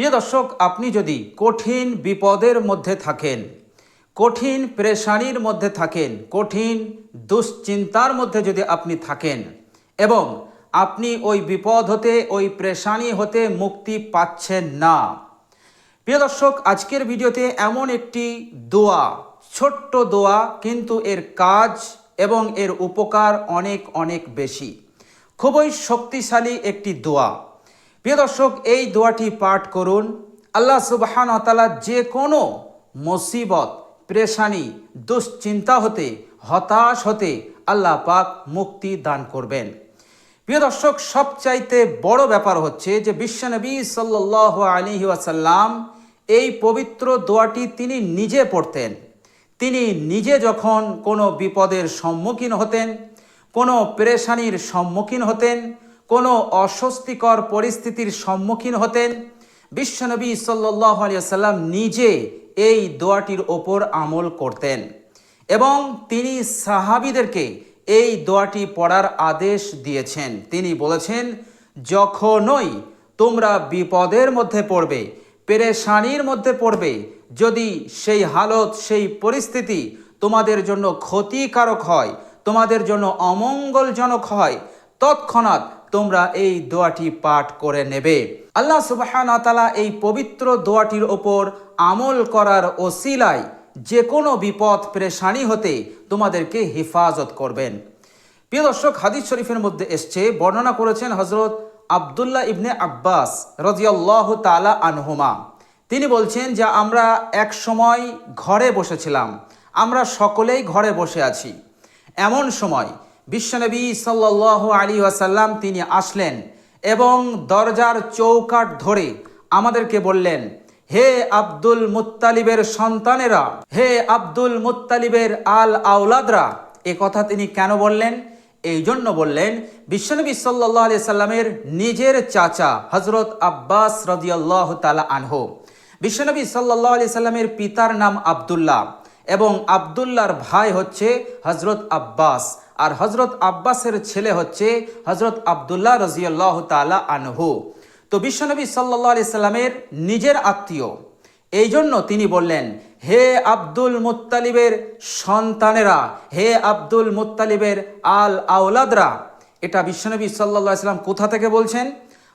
প্রিয় দর্শক, আপনি যদি কঠিন বিপদের মধ্যে থাকেন, কঠিন প্রেশানির মধ্যে থাকেন, কঠিন দুশ্চিন্তার মধ্যে যদি আপনি থাকেন এবং আপনি ওই বিপদ হতে, ওই প্রেশানি হতে মুক্তি পাচ্ছেন না। প্রিয় দর্শক, আজকের ভিডিওতে এমন একটি দোয়া, ছোট্ট দোয়া কিন্তু এর কাজ এবং এর উপকার অনেক অনেক বেশি। খুবই শক্তিশালী একটি দোয়া। প্রিয় দর্শক, এই দোয়াটি পাঠ করুন। আল্লাহ সুবাহান তালা যে কোনো মুসিবত, প্রেশানি, দুশ্চিন্তা হতে, হতাশ হতে আল্লাহ পাক মুক্তি দান করবেন। প্রিয় দর্শক, সবচাইতে বড় ব্যাপার হচ্ছে যে বিশ্বনবী সাল্লাহ আলী ওয়াসাল্লাম এই পবিত্র দোয়াটি তিনি নিজে পড়তেন। তিনি নিজে যখন কোনো বিপদের সম্মুখীন হতেন, কোনো পেরেশানির সম্মুখীন হতেন কোনো অস্বস্তিকর পরিস্থিতির সম্মুখীন হতেন। বিশ্বনবী আলিয়াল্লাম নিজে এই দোয়াটির ওপর আমল করতেন এবং তিনি সাহাবিদেরকে এই দোয়াটি পড়ার আদেশ দিয়েছেন। তিনি বলেছেন, যখনই তোমরা বিপদের মধ্যে পড়বে, পেরেশানির মধ্যে পড়বে, যদি সেই হালত, সেই পরিস্থিতি তোমাদের জন্য ক্ষতিকারক হয়, তোমাদের জন্য অমঙ্গলজনক হয়, তৎক্ষণাৎ তোমরা এই দোয়াটি পাঠ করে নেবে। আল্লাহ সুবাহানা তালা এই পবিত্র দোয়াটির ওপর আমল করার ওসিলায় যে কোনো বিপদ প্রেশানি হতে তোমাদেরকে হেফাজত করবেন। প্রিয় দর্শক, হাদিস শরীফের মধ্যে এসছে, বর্ণনা করেছেন হজরত আবদুল্লাহ ইবনে আব্বাস রাজিয়াল্লাহ তালা আনহুমা। তিনি বলছেন যে, আমরা এক সময় ঘরে বসেছিলাম। আমরা সকলেই ঘরে বসে আছি। এমন সময় বিশ্বনবী সাল্লাহ আলী ওয়াসাল্লাম তিনি আসলেন এবং দরজার চৌকাট ধরে আমাদেরকে বললেন, হে আব্দুল মুত্তালিবের সন্তানেরা, হে আব্দুল মুত্তালিবের আল আউলাদরা এ কথা তিনি কেন বললেন? এই জন্য বললেন বিশ্বনবী সাল্লাহ আলি সাল্লামের নিজের চাচা হজরত আব্বাস রদিয়াল্লাহ তালা আনহো। বিশ্বনবী সাল্লাহ আলি সাল্লামের পিতার নাম আবদুল্লাহ এবং আবদুল্লাহর ভাই হচ্ছে হজরত আব্বাস আর হজরত আব্বাসের ছেলে হচ্ছে হজরত আবদুল্লাহ রাজিয়াল্লাহ তালা আনহু। তো বিশ্বনবী সাল্লাহ আলি সাল্লামের নিজের আত্মীয়। এই জন্য তিনি বললেন, হে আব্দুল মুত্তালিবের সন্তানেরা, হে আব্দুল মুত্তালিবের আল আউলাদরা এটা বিশ্বনবী সাল্লাহ সাল্লাম কোথা থেকে বলছেন?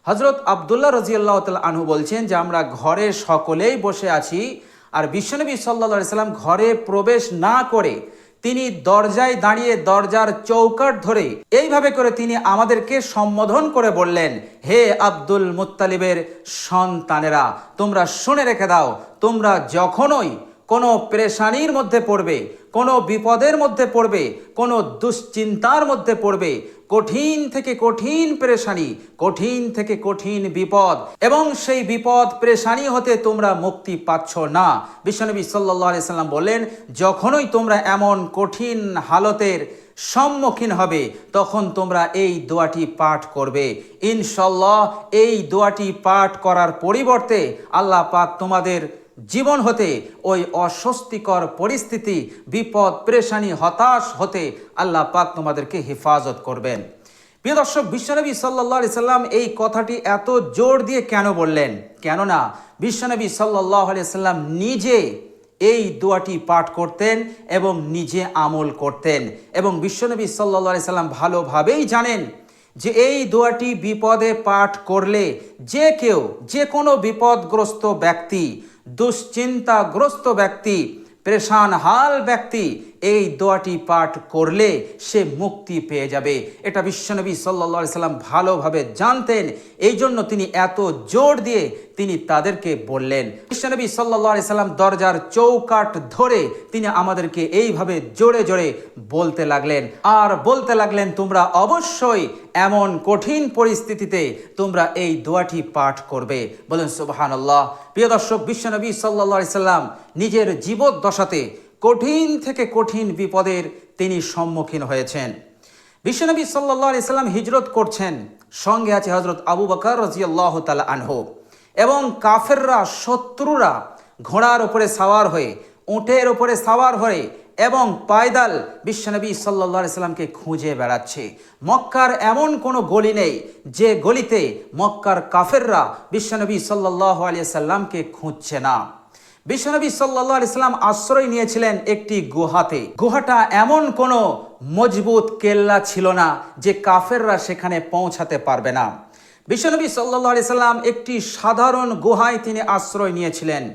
হজরত আবদুল্লাহ রাজিয়াল্লাহ তাল আনহু বলছেন যে, আমরা ঘরে সকলেই বসে আছি, আর বিশ্বনবী সাল্লা সাল্লাম ঘরে প্রবেশ না করে তিনি দরজায় দাঁড়িয়ে দরজার চৌকাট ধরে এইভাবে করে তিনি আমাদেরকে সম্বোধন করে বললেন, হে আব্দুল মুত্তালিবের সন্তানেরা, তোমরা শুনে রেখে দাও, তোমরা যখনই কোনো প্রেশানির মধ্যে পড়বে, কোনো বিপদের মধ্যে পড়বে, কোনো দুশ্চিন্তার মধ্যে পড়বে কঠিন থেকে কঠিন প্রেশানি, কঠিন থেকে কঠিন বিপদ, এবং সেই বিপদ প্রেশানি হতে তোমরা মুক্তি পাচ্ছ না। বিশ্বনবী সাল্লাহ সাল্লাম বললেন, যখনই তোমরা এমন কঠিন হালতের সম্মুখীন হবে, তখন তোমরা এই দোয়াটি পাঠ করবে। ইনশাল্লাহ এই দোয়াটি পাঠ করার পরিবর্তে আল্লাহ পাক তোমাদের জীবন হতে, ওই অস্বস্তিকর পরিস্থিতি, বিপদ, প্রেশানি, হতাশ হতে আল্লাহ পাক তোমাদেরকে হেফাজত করবেন। প্রিয় দর্শক, বিশ্বনবী সাল্লাহ সাল্লাম এই কথাটি এত জোর দিয়ে কেন বললেন? কেননা বিশ্বনবী সাল্লাহ সাল্লাম নিজে এই দোয়াটি পাঠ করতেন এবং নিজে আমল করতেন। এবং বিশ্বনবী সাল্লাহ সাল্লাম ভালোভাবেই জানেন যে এই দোয়াটি বিপদে পাঠ করলে যে কেউ, যে কোনো বিপদগ্রস্ত ব্যক্তি দুশ্চিন্তাগ্রস্ত ব্যক্তি প্রেশান হাল ব্যক্তি, এই দোয়াটি পাঠ করলে সে মুক্তি পেয়ে যাবে। এটা বিশ্বনবী সাল্লা সাল্লাম ভালোভাবে জানতেন। এই জন্য তিনি এত জোর দিয়ে তিনি তাদেরকে বললেন। বিশ্বনবী সাল্লা সাল্লাম, দরজার চৌকাট ধরে তিনি আমাদেরকে এইভাবে জোরে জোরে বলতে লাগলেন। আর বলতে লাগলেন, তোমরা অবশ্যই এমন কঠিন পরিস্থিতিতে তোমরা এই দোয়াটি পাঠ করবে। বলেন সুবাহান আল্লাহ প্রিয় দর্শক বিশ্বনবী সাল্লা সাল্লাম নিজের জীবদ্দশাতে কঠিন থেকে কঠিন বিপদের তিনি সম্মুখীন হয়েছেন। বিশ্বনবী সাল্লাহ সাল্লাম হিজরত করছেন। সঙ্গে আছে হজরত আবু বকর রাজিয়াল্লাহ তালা আনহু। এবং কাফেররা, শত্রুরা ঘোড়ার ওপরে সাওয়ার হয়ে, উঁটের ওপরে সাওয়ার হয়ে এবং পায়দাল বিশ্বনবী সাল্লা সাল্লামকে খুঁজে বেড়াচ্ছে। মক্কার এমন কোনো গলি নেই যে গলিতে মক্কার কাফেররা বিশ্বনবী সাল্লাহ আলিয়া সাল্লামকে খুঁজছে না। বিশ্বনবী সাল্লাহ ইসলাম আশ্রয় নিয়েছিলেন একটি গুহাতে। গুহাটা এমন কোনো মজবুত কেল্লা ছিল না যে কাফেররা সেখানে পৌঁছাতে পারবে না। বিশ্বনবী সাল্লাহ সাল্লাম একটি সাধারণ গুহায় তিনি আশ্রয় নিয়েছিলেন।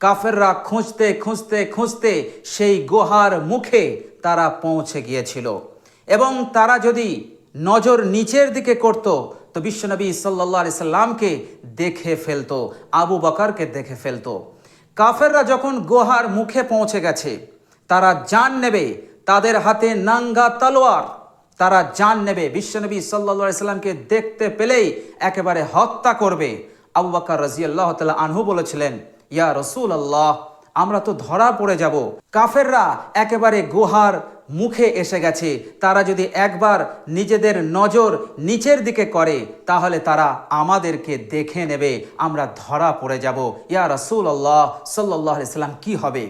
কাফেররা খুঁজতে খুঁজতে খুঁজতে সেই গুহার মুখে তারা পৌঁছে গিয়েছিল। এবং তারা যদি নজর নিচের দিকে করত, তো বিশ্বনবী সাল্লাহ সাল্লামকে দেখে ফেলতো, আবু বকারকে দেখে ফেলতো। কাফেররা যখন গুহার মুখে পৌঁছে গেছে, তারা জান নেবে তাদের হাতে নাঙ্গা তলোয়ার। তারা জান নেবে। বিশ্বনবী সাল্লা সাল্লামকে দেখতে পেলেই একেবারে হত্যা করবে। আবু বাক্কর রাজিয়াল্লাহ তালা আনহু বলেছিলেন, ইয়া রসুল আল্লাহ আমরা তো ধরা পড়ে যাব। কাফেররা একেবারে গুহার মুখে এসে গেছে। তারা যদি একবার নিজেদের নজর নিচের দিকে করে, তাহলে তারা আমাদেরকে দেখে নেবে। আমরা ধরা পড়ে যাব। ইয়া রসুল আল্লাহ সাল্লাহ সাল্লাম কি হবে?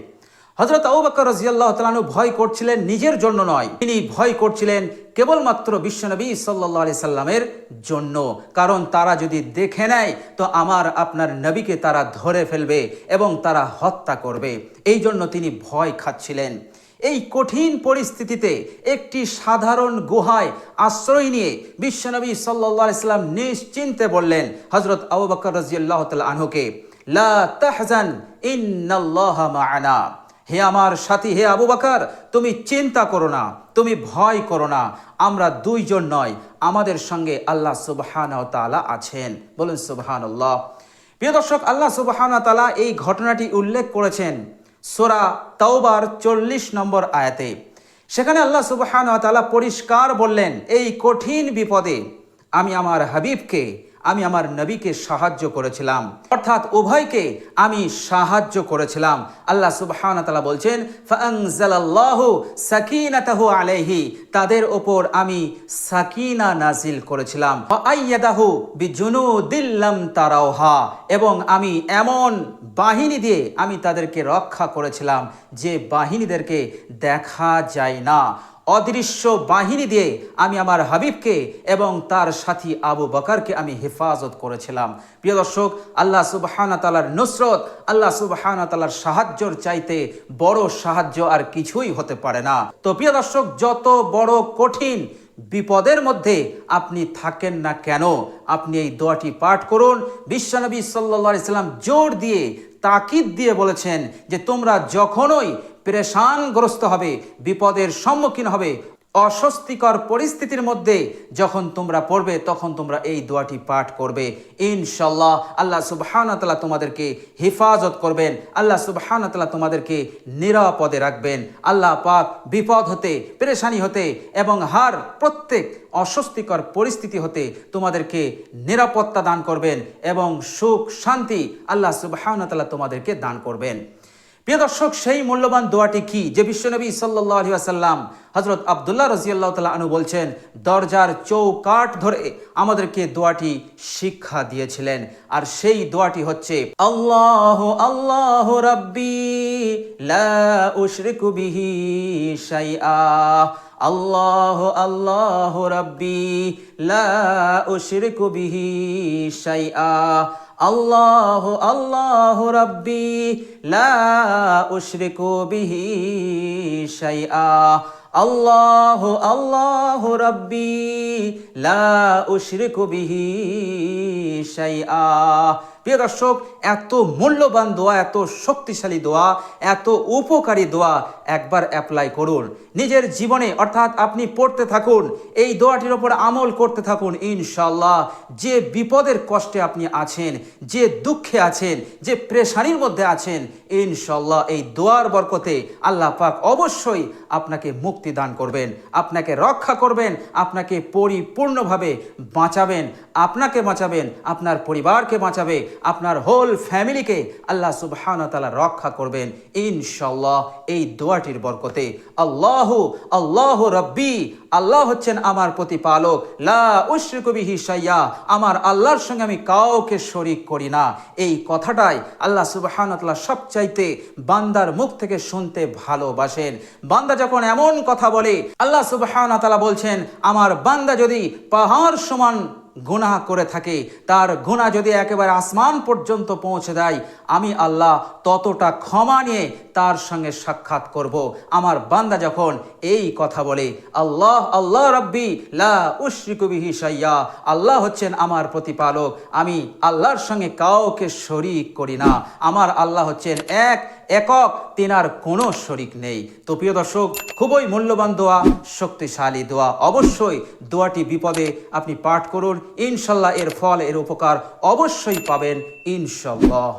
হজরত আবু বকর রাজিয়াল্লাহ তালানু ভয় করছিলেন নিজের জন্য নয়। তিনি ভয় করছিলেন কেবলমাত্র বিশ্বনবী সাল্লাহ আলি সাল্লামের জন্য। কারণ তারা যদি দেখে নেয়, তো আমার, আপনার নবীকে তারা ধরে ফেলবে এবং তারা হত্যা করবে। এই জন্য তিনি ভয় খাচ্ছিলেন। এই কঠিন পরিস্থিতিতে একটি সাধারণ গুহায় আশ্রয় নিয়ে বিশ্বনবী সাল্লাহ ইসলাম নিশ্চিন্তে বললেন হজরত আবু রাজিয়াল্লাহ তাল আনহুকে, লা তাহজান, ইন্নাল্লাহ মা'ানা। হে আমার সাথী, হে আবু বাকার, তুমি চিন্তা করো না, তুমি ভয় করো না। আমরা দুইজন নয়, আমাদের সঙ্গে আল্লাহ সুবহান তালা আছেন। বলুন সুবহান আল্লাহ প্রিয় দর্শক, আল্লাহ সুবহান তালা এই ঘটনাটি উল্লেখ করেছেন সোরা তাওবার চল্লিশ নম্বর আয়াতে। সেখানে আল্লাহ সুবহান তালা পরিষ্কার বললেন, এই কঠিন বিপদে আমি আমার হাবিবকে আমি আমার নবীকে সাহায্য করেছিলাম। অর্থাৎ উভয়কে আমি সাহায্য করেছিলাম। আল্লাহ সুবহান তালা বলছেন ফাংজালাল্লাহু সাকিনাতাহু তাদের ওপর আমি সাকিনা নাজিল করেছিলাম। আইয়াদাহু বিজুনুদিল্লাম তারাওহা। এবং আমি এমন বাহিনী দিয়ে আমি তাদেরকে রক্ষা করেছিলাম, যে বাহিনীদেরকে দেখা যায় না। অদৃশ্য বাহিনী দিয়ে আমি আমার হাবিবকে এবং তার সাথী আবু বকারকে আমি হেফাজত করেছিলাম। প্রিয় দর্শক, আল্লাহ সুবাহানা তালার নুসরত, আল্লাহ সুবাহানা তালার সাহায্যর চাইতে বড় সাহায্য আর কিছুই হতে পারে না। তো প্রিয় দর্শক, যত বড় কঠিন বিপদের মধ্যে আপনি থাকেন না কেন, আপনি এই দোয়াটি পাঠ করুন। বিশ্বনবী সাল্লা ইসলাম জোর দিয়ে তাকিদ দিয়ে বলেছেন যে তোমরা যখনই পেরেশানগ্রস্ত হবে, বিপদের সম্মুখীন হবে। অস্বস্তিকর পরিস্থিতির মধ্যে যখন তোমরা পড়বে, তখন তোমরা এই দোয়াটি পাঠ করবে। ইনশাল্লাহ আল্লাহ সুবাহানতালা তোমাদেরকে হেফাজত করবেন। আল্লাহ সুবাহানতালা তোমাদেরকে নিরাপদে রাখবেন। আল্লাহ পাক বিপদ হতে, পেরেশানি হতে এবং হার প্রত্যেক অস্বস্তিকর পরিস্থিতি হতে তোমাদেরকে নিরাপত্তা দান করবেন এবং সুখ শান্তি আল্লাহ সুবাহানতালা তোমাদেরকে দান করবেন। প্রিয় দর্শক, সেই মূল্যবান দোয়াটি কি যে বিশ্বনবী সাল্লাহ আলী আসাল্লাম হজরত আবদুল্লাহ রাজিয়াল্লাহ তালা আনু বলছেন, দরজার চৌকাঠ ধরে আমাদেরকে দোয়াটি শিক্ষা দিয়েছিলেন। আর সেই দোয়াটি হচ্ছে, আল্লাহ আল্লাহ রব্বি বিহি শাইআ। আল্লাহ আল্লাহ রব্বি, লা উশরিকু বিহি শাইআ। আল্লাহ আল্লাহ রব্বি লা উশরিকু বিহি শাইআ আল্লাহ আল্লাহ রব্বি লা উশরিকু বিহি শাইআ প্রিয় দর্শক, এত মূল্যবান দোয়া, এত শক্তিশালী দোয়া, এত উপকারী দোয়া একবার অ্যাপ্লাই করুন। নিজের জীবনে, অর্থাৎ আপনি পড়তে থাকুন, এই দোয়াটির ওপর আমল করতে থাকুন ইনশাল্লাহ যে বিপদের কষ্টে আপনি আছেন, যে দুঃখে আছেন, যে প্রেশানির মধ্যে আছেন ইনশাল্লাহ এই দোয়ার বরকতে আল্লাহ পাক অবশ্যই আপনাকে মুক্তি দান করবেন, আপনাকে রক্ষা করবেন, আপনাকে পরিপূর্ণভাবে বাঁচাবেন, আপনাকে বাঁচাবেন, আপনার পরিবারকে বাঁচাবে আপনার হোল ফ্যামিলিকে আল্লাহ সুবহান তালা রক্ষা করবেন। ইনশাল্লাহ এই দোয়াটির বরকতে আল্লাহ আল্লাহ রব্বি, আল্লাহ হচ্ছেন আমার প্রতিপালক। লা উশ্রিকবিহি সাইয়া আমার আল্লাহর সঙ্গে আমি কাউকে শরিক করি না। এই কথাটাই আল্লাহ সুবহান তালা সবচাইতে বান্দার মুখ থেকে শুনতে ভালোবাসেন। বান্দা যখন এমন কথা বলে, আল্লাহ সুবহান তালা বলছেন, আমার বান্দা যদি পাহাড় সমান গুনাহ করে থাকে। তার গুনাহ যদি একেবারে আসমান পর্যন্ত পৌঁছে দেয়, আমি আল্লাহ ততটা ক্ষমা নিয়ে তার সঙ্গে সাক্ষাৎ করব। আমার বান্দা যখন এই কথা বলে, আল্লাহ আল্লাহ রব্বি, লা উশরিকু বিহি সাইয়া আল্লাহ হচ্ছেন আমার প্রতিপালক। আমি আল্লাহর সঙ্গে কাউকে শরিক করি না। আমার আল্লাহ হচ্ছেন এক একক, তেনার কোনো শরিক নেই। তো প্রিয় দর্শক, খুবই মূল্যবান দোয়া, শক্তিশালী দোয়া। অবশ্যই দোয়াটি বিপদে আপনি পাঠ করুন। ইনশাল্লাহ এর ফল, এর উপকার অবশ্যই পাবেন, ইনশাল্লাহ।